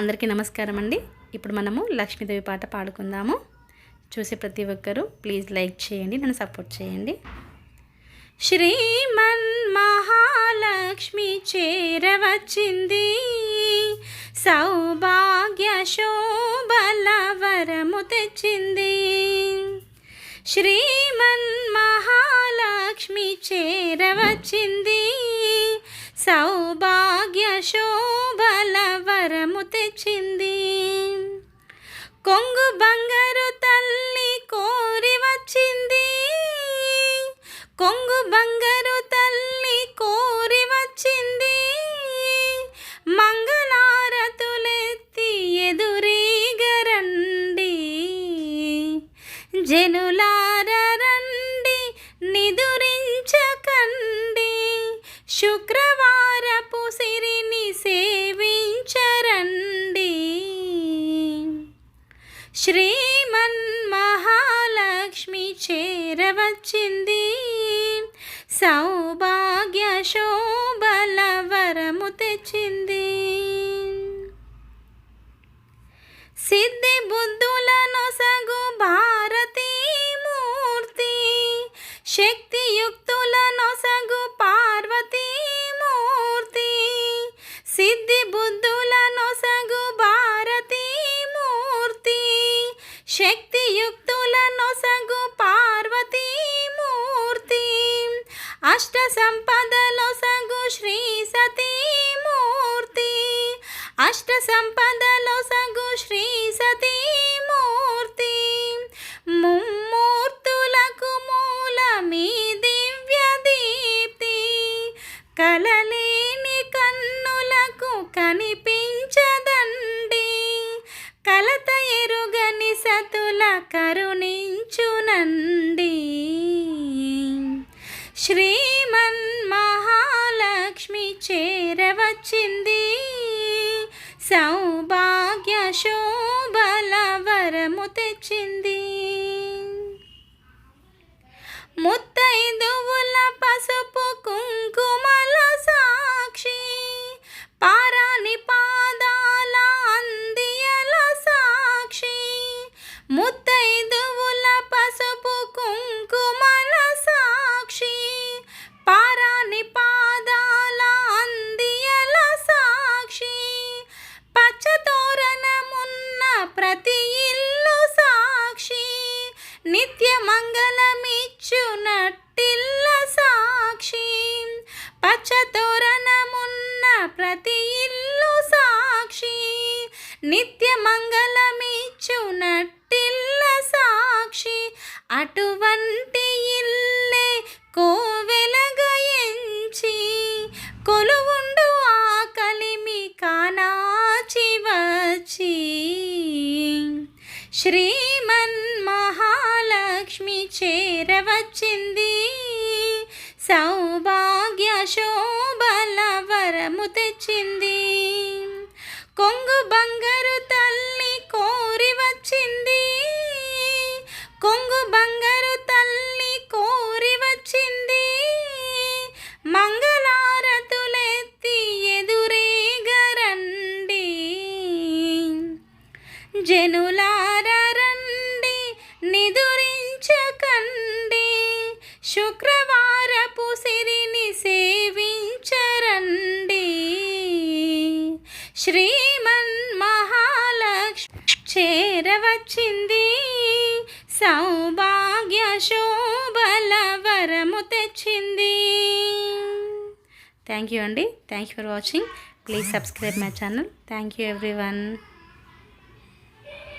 అందరికీ నమస్కారం అండి. ఇప్పుడు మనము లక్ష్మీదేవి పాట పాడుకుందాము. చూసి ప్రతి ఒక్కరూ ప్లీజ్ లైక్ చేయండి నన్ను సపోర్ట్ చేయండి. శ్రీమన్ మహాలక్ష్మి చేరవచ్చింది సౌభాగ్య శోభల వరము తెచ్చింది. శ్రీమన్ మహాలక్ష్మి చేరవచ్చింది సౌభాగ్య శో వచ్చింది కొంగు బంగారు తల్లి కోరి వచ్చింది. కొంగు బంగారు తల్లి కోరి వచ్చింది. మంగళారతులెత్తి ఎదురీగరండి. జనులార రండి నిదురించకండి. శుక్రవారపు సిరిని సే శ్రీమన్ మహాలక్ష్మి చేరవచ్చింది. సౌభాగ్య శోభల వరము తెచ్చింది. సిద్ధి బుద్ధులను సగు భారతీ మూర్తి శక్తియుక్త అష్ట సంపదలో సగు శ్రీ సతీమూర్తి. అష్ట సంపదలో సగు శ్రీ సతీమూర్తి. మూర్తి శ్రీమన్ మహాలక్ష్మి చేరవచ్చింది. సౌభాగ్య శోభల వరము తెచ్చింది. ముత్తైదువుల పసుపు కుంకుమల సాక్షి పారాని పాదాల అందియల సాక్షి. ముత్తైదువుల నిత్య మంగళమిచ్చునట్టిల్ల సాక్షి. అటువంటి ఇల్లే కోవెలగయించి. కొలువుండు ఆ కలిమి కానాచి వచ్చి శ్రీమన్ మహాలక్ష్మి చేరవచ్చింది. సౌభాగ్య శోభల వరము తెచ్చింది. కొంగు జనులారండి నిదురించకండి. శుక్రవారపు సిరిని సేవించరండి. శ్రీమన్ మహాలక్ష్మి చేరవచ్చింది సౌభాగ్య శోభల వరము తెచ్చింది. థ్యాంక్ యూ అండి. Thank you for watching please subscribe my channel thank you everyone